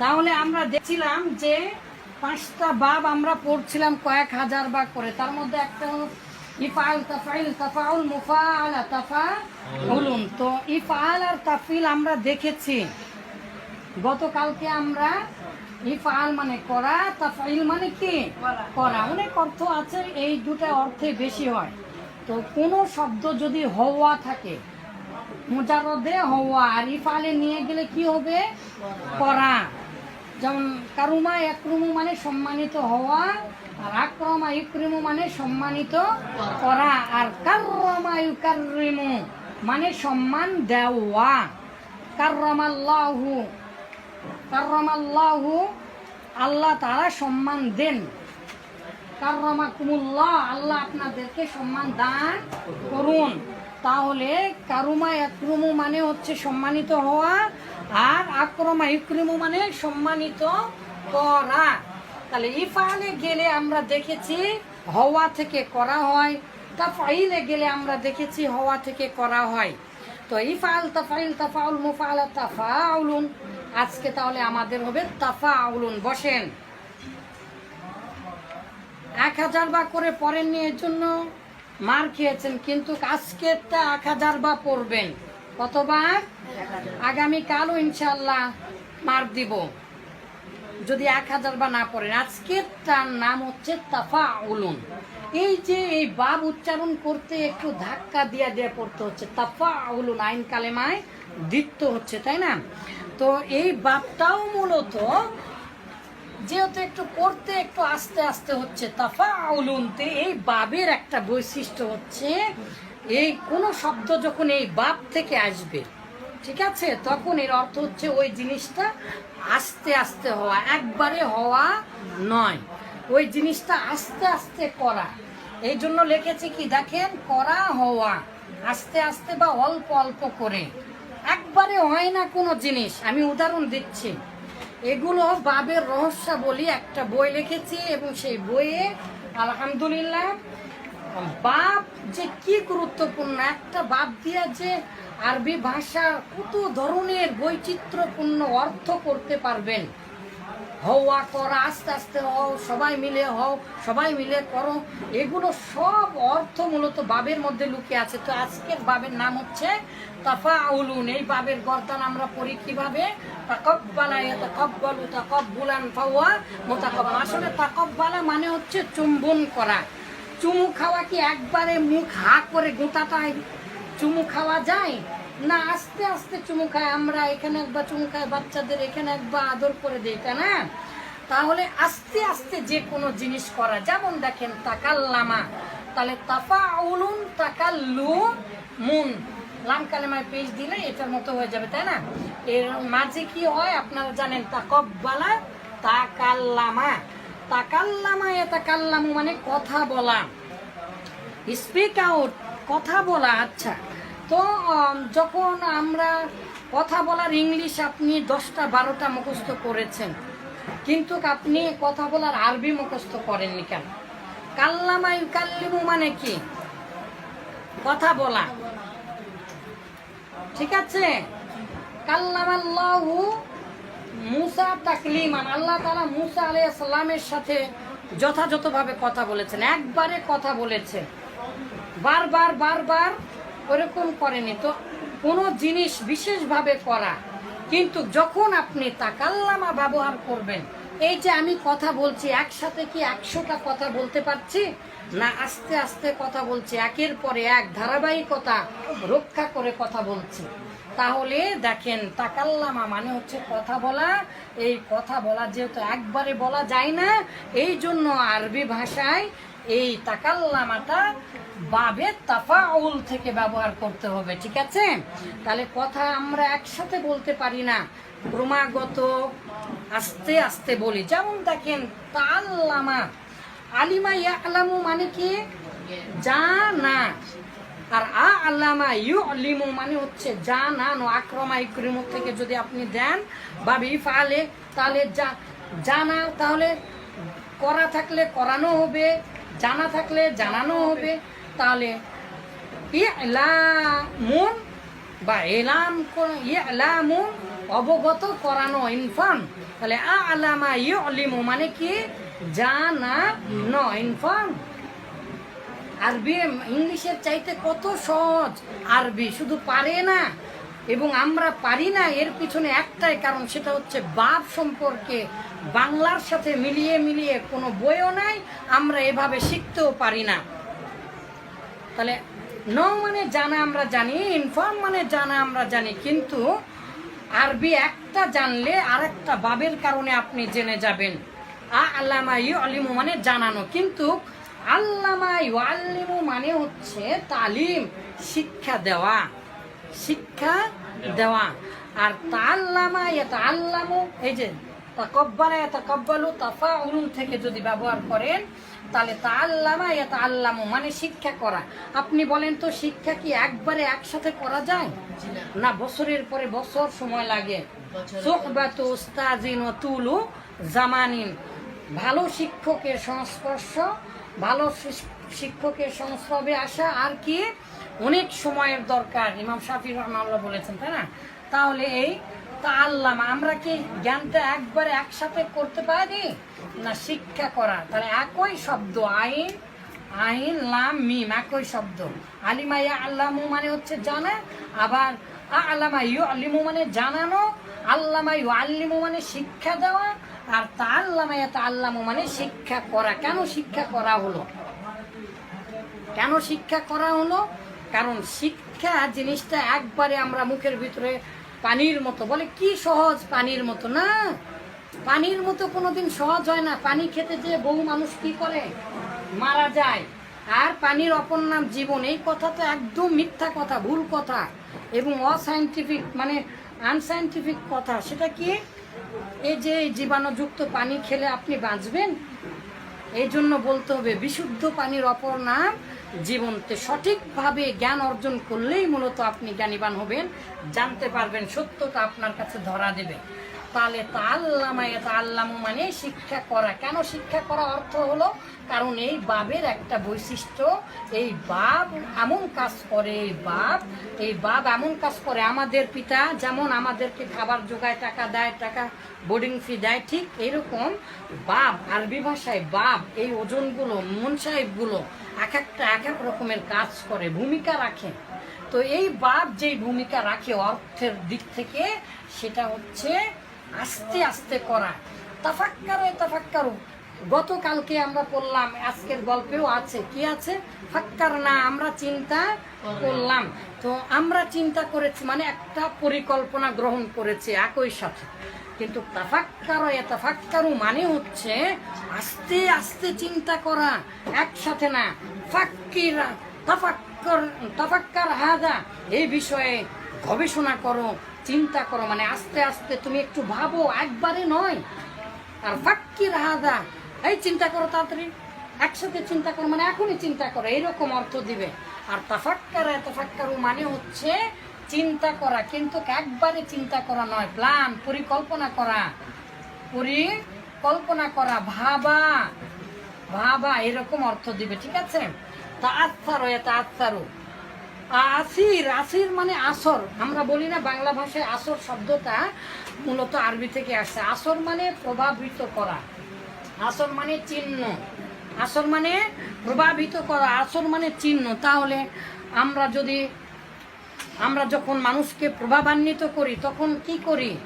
তাহলে আমরা দেখছিলাম যে পাঁচটা বাব আমরা পড়ছিলাম কয়েক হাজার বার করে। তার মধ্যে একটা হলো ইফাল তাফাইল তাফাউল মুফাল তাফা উলুন তো ইফাল আর তাফিল আমরা দেখেছি। গতকালকে আমরা ইফাল মানে করা তাফাইল মানে কি? করা। অনেক অর্থ আছে এই দুটা অর্থে বেশি হয়। তো কোনো শব্দ যদি হওয়া থাকে মুজারদে হওয়া আর ইফালে নিয়ে গেলে কি হবে? করা। যেমন কারুমা একরুমু মানে সম্মানিত হওয়া, আর আক্রমা ইক্রিমু মানে সম্মানিত করা, আর কার্রমা ইউকারিমু মানে সম্মান দেওয়া। কার্রমাল্লাহু কার্রমাল্লাহু আল্লাহ তারা সম্মান দেন। কার্রমাকুমুল্লাহ, আল্লাহ আপনাদেরকে সম্মান দান করুন। তাহলে কারুমা একরুমু মানে হচ্ছে সম্মানিত হওয়া আর আক্রমা ইক্রিমু মানে সম্মানিত করা। তাহলে ইফালে গেলে আমরা দেখেছি হওয়া থেকে করা হয়, তাফাইলে গেলে আমরা দেখেছি হওয়া থেকে করা হয়। তো ইফাল, তাফাইল, তাফাউল, মুফাল, তাফাউলুন। আজকে তাহলে আমাদের হবে তাফাউলুন। বসেন। এক হাজার বা করে পড়েননি, এর জন্য মার খেয়েছেন, কিন্তু আজকে আজকেরটা এক হাজার বা পড়বেন। কতবার? আগামীকালও ইনশাল্লাহ মার দিব। যদি এক হাজার বা না পড়েন। আজকের তার নাম হচ্ছে তাফা উলুন এই যে এই বাব উচ্চারণ করতে একটু ধাক্কা দিয়া দিয়ে পড়তে হচ্ছে। তাফা উলুন আইন কালেমায় দিত্য হচ্ছে, তাই না? তো এই বাবটাও মূলত যেহেতু একটু পড়তে একটু আস্তে আস্তে হচ্ছে তাফা উলুনতে এই বাবের একটা বৈশিষ্ট্য হচ্ছে এই কোনো শব্দ যখন এই বাপ থেকে আসবে, ঠিক আছে, তখন এর অর্থ হচ্ছে ওই জিনিসটা আস্তে আস্তে হওয়া, একবারে হওয়া নয়। ওই জিনিসটা আস্তে আস্তে করা। এই জন্য লিখেছি কি, দেখেন, করা হওয়া, আস্তে আস্তে বা অল্প অল্প করে। একবারে হয় না কোনো জিনিস। আমি উদাহরণ দিচ্ছি। এগুলো বাবের রহস্য বলি একটা বই লিখেছি এবং সেই বইয়ে আলহামদুলিল্লাহ বাপ যে কি গুরুত্বপূর্ণ, একটা বাপ দিয়া যে আরবি ভাষা কত ধরনের বৈচিত্র্যপূর্ণ অর্থ করতে পারবেন। হওয়া করা আস্তে আস্তে হও সবাই মিলে হও, সবাই মিলে করো, এগুলো সব অর্থ মূলত বাবের মধ্যে লুকিয়ে আছে। তো আজকের বাবের নাম হচ্ছে তাফা উলুন এই বাবের গর্দান আমরা পড়ি কীভাবে? তাকব্বালা তাকব্বালু তাকব্বুলান ফাওয়া মোতাকব্বা আসলে তাকব্বালা মানে হচ্ছে চুম্বন করা। চুমু খাওয়া কি একবারে মুখ হা করে গোটাটায় চুমু খাওয়া যায়? না, আস্তে আস্তে চুমু খায়। আমরা এখানে একবার চুমু খাই বাচ্চাদের এখানে একবার আদর করে দিই তাই না? তাহলে আস্তে আস্তে যে কোনো জিনিস করা, যেমন দেখেন, তাকাল্লামা। তাহলে তাফা উলুন তাকাল্লু মুন লাম কালেমায় পেজ দিলে এটার মতো হয়ে যাবে, তাই না? এর মাঝে কি হয় আপনারা জানেন, তাকব্বালা তাকাল্লামা। তাকাল্লামা এ তাকাল্লামু মানে কথা বলা। স্পিক আউট কথা বলা আচ্ছা। তো যখন আমরা কথা বলার ইংলিশ আপনি দশটা, বারোটা মুখস্থ করেছেন, কিন্তু আপনি কথা বলার আরবি মুখস্থ করেননি কেন? কাল্লামা ইউকাল্লিমু মানে কি? কথা বলা। ঠিক আছে? কাল্লামাল্লাহু মুসা তাকলিমান আল্লাহ তালা মুসা আলাইহিস সাল্লামের সাথে যথাযথভাবে কথা বলেছেন, একবারে কথা বলেছেন। বারবার বারবার ওরকম করেনি তো, কোনো জিনিস বিশেষভাবে করা। কিন্তু যখন আপনি তাকাল্লামা ব্যবহার করবেন এই যে আমি কথা বলছি, একসাথে কি একশোটা কথা বলতে পারছি? না, আস্তে আস্তে কথা বলছি। একের পরে এক ধারাবাহিকতা রক্ষা করে কথা বলছি। তাহলে দেখেন, তাকাল্লামা মানে হচ্ছে কথা বলা। এই কথা বলা যেহেতু একবারে বলা যায় না, এই জন্য আরবি ভাষায় এই তাকাল্লামাটা বাবে তাফাউল থেকে ব্যবহার করতে হবে, ঠিক আছে? তাহলে কথা আমরা একসাথে বলতে পারি না। ক্রমাগত আস্তে আস্তে বলি। যেমন দেখেন তাল্লামা আলিমা ইয়ালামু মানে কি? জানা। আর আ আল্লামা ইউ আলিমু মানে হচ্ছে জানানো আক্রমা ইক্রিমু থেকে যদি আপনি দেন, বা বিফালে তাহলে যা জানা, তাহলে করা থাকলে করানো হবে, জানা থাকলে জানানো হবে, তাহলে ইলামুন বা এলাম ইলামুন অবগত করানো ইনফর্ম তাহলে আ আলামা ইউলিমু মানে কি? জানা ন ইনফর্ম আরবি ইংলিশের চাইতে কত সহজ? আরবি, শুধু পারে না। এবং আমরা পারি না এর পিছনে একটাই কারণ, সেটা হচ্ছে বাপ সম্পর্কে বাংলার সাথে মিলিয়ে মিলিয়ে কোনো বইও নাই, আমরা এভাবে শিখতেও পারি না। তাহলে ন মানে জানা আমরা জানি ইনফর্ম মানে জানা আমরা জানি, কিন্তু আরবি একটা জানলে আরেকটা বাবের কারণে আপনি জেনে যাবেন। আ আল্লামা আলিমু মানে জানানো। কিন্তু আল্লামা ইউ আল্লিমু মানে হচ্ছে তালিম, শিক্ষা দেওয়া। শিক্ষা দেওয়া। আর তা তাল্লামা এটা আল্লামু এই যে তাকব্বালা তাকব্বালু তাফা উলুম থেকে যদি ব্যবহার করেন তাহলে তা আল্লামা এটা আল্লামু মানে শিক্ষা করা। আপনি বলেন তো শিক্ষা কি একবারে একসাথে করা যায়? না বছরের পরে বছর সময় লাগে। সোহবাতু উস্তাজিন ও তুলু জামানিন। ভালো শিক্ষকের সংস্পর্শ ভালো শিক্ষকের সংস্রবে আসা আর কি অনেক সময়ের দরকার। ইমাম শাফি রহমাল্লাহ বলেছেন তাই না? তাহলে এই তা আল্লাহ আমরা কি জ্ঞানটা একবারে একসাথে করতে পারি? না, শিক্ষা করা। তাহলে একই শব্দ, আইন আইন, লাম, মিম, একই শব্দ। আলিমা ইয়া আল্লামু মানে হচ্ছে জানা, আবার আল্লামা ইউ আল্লিমু মানে জানানো, আল্লামা ইউ আল্লিমু মানে শিক্ষা দেওয়া, আর তা আল্লামা ইয়া তা আল্লামু মানে শিক্ষা করা। কেন শিক্ষা করা হলো? কেন শিক্ষা করা হলো? কারণ শিক্ষা জিনিসটা একবারে আমরা মুখের ভিতরে পানির মতো। বলে, কি সহজ পানির মতো না? পানির মতো কোনোদিন সহজ হয় না। পানি খেতে যে বহু মানুষ কি করে? মারা যায়। আর পানির অপর নাম জীবন। এই কথা তো একদম মিথ্যা কথা, ভুল কথা এবং অসাইন্টিফিক মানে আনসাইন্টিফিক কথা। সেটা কি? এই যে জীবাণুযুক্ত পানি খেলে আপনি বাঁচবেন, এই জন্য বলতে হবে, বিশুদ্ধ পানির অপর নাম জীবনতে সঠিকভাবে জ্ঞান অর্জন করলেই মূলত আপনি জ্ঞানীবান হবেন, জানতে পারবেন সত্যটা আপনার কাছে ধরা দেবে। তাহলে তাল্লামায় তাল্লামু মানে শিক্ষা করা। কেন শিক্ষা করা অর্থ হলো, কারণ এই বাবের একটা বৈশিষ্ট্য, এই বাপ এমন কাজ করে, এই বাপ এই বাপ এমন কাজ করে, আমাদের পিতা যেমন আমাদেরকে খাবার যোগায়, টাকা দেয়, টাকা বোর্ডিং ফি দেয়, ঠিক এরকম বাপ আরবি ভাষায় বাপ এই ওজনগুলো, মন সাহেবগুলো এক একটা এক এক রকমের কাজ করে, ভূমিকা রাখে। তো এই বাপ যেই ভূমিকা রাখে অর্থের দিক থেকে, সেটা হচ্ছে আস্তে আস্তে করা। তাফাক্কারো তাফাক্কারো। গতকালকে আমরা পড়লাম, আজকের গল্পেও আছে। কি আছে? ফাক্কার না, আমরা চিন্তা করলাম। তো আমরা চিন্তা করেছি মানে একটা পরিকল্পনা গ্রহণ করেছি একই সাথে। কিন্তু তাফাক্কারো তাফাক্কারু মানে হচ্ছে আস্তে আস্তে চিন্তা করা, একসাথে না। ফাক্কিরা, তাফাক্কর, তাফাক্কার হাদা এই বিষয়ে গবেষণা করো। চিন্তা করো মানে আস্তে আস্তে তুমি একটু ভাবো, একবারে নয়। আর ফাক্কির হাদা, এই চিন্তা করো তাড়াতাড়ি, একসাথে চিন্তা করো মানে এখনই চিন্তা করো, এইরকম অর্থ দিবে। আর তাফাক্কার, তাফাক্কারু মানে হচ্ছে চিন্তা করা, কিন্তু একবারে চিন্তা করা নয়, প্ল্যান, পরিকল্পনা করা। পরিকল্পনা করা, ভাবা ভাবা, এরকম অর্থ দিবে, ঠিক আছে? তা আত্মারো এটা আত্মারো আসির আসির মানে আসর। আমরা বলি না বাংলা ভাষায় আসর শব্দটা মূলত আরবি থেকে আসছে। আসর মানে প্রভাবিত করা। আসর মানে চিহ্ন। আসর মানে প্রভাবিত করা। আসর মানে চিহ্ন। তাহলে আমরা যদি, আমরা যখন মানুষকে প্রভাবান্বিত করি, তখন কি করি?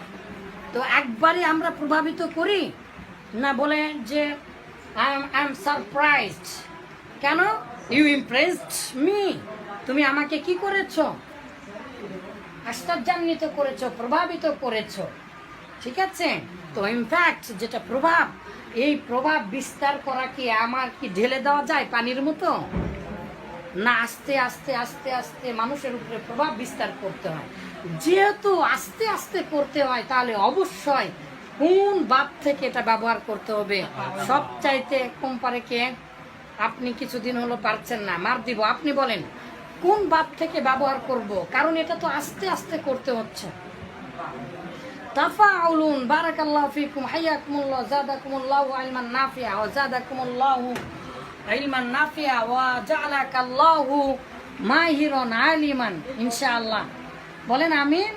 তো একবারে আমরা প্রভাবিত করি? না বলে যে I am I am surprised কেন? ইউ ইমপ্রেসড মি তুমি আমাকে কি করেছ? আশ্চর্যান্বিত করেছ, প্রভাবিত করেছ। ঠিক আছে? তো ইনফ্যাক্ট যেটা প্রভাব, এই প্রভাব বিস্তার করা কি আমার কি ঢেলে দেওয়া যায় পানির মতো? না, আস্তে আস্তে আস্তে আস্তে মানুষের উপরে প্রভাব বিস্তার করতে হয়। যেহেতু আস্তে আস্তে করতে হয়, তাহলে অবশ্যই কোন বাপ থেকে এটা ব্যবহার করতে হবে? সব চাইতে কোম্পারে কে? আপনি কিছুদিন হলো পারছেন না, মার দিব। আপনি বলেন কোন বাপ থেকে ব্যবহার করব? কারণ এটা তো আস্তে আস্তে করতে হচ্ছে। তাফাউলুন, বারাকাল্লাহ ফিকুম, হাইয়াকুমুল্লাহ, জাদাকুমুল্লাহু ইলমান নাফিয়া, ওয়া জাদাকুমুল্লাহু ইলমান নাফিয়া, ওয়া জালাকাল্লাহু মাহিরন আলিমান, ইনশাআল্লাহ। বলেন আমিন।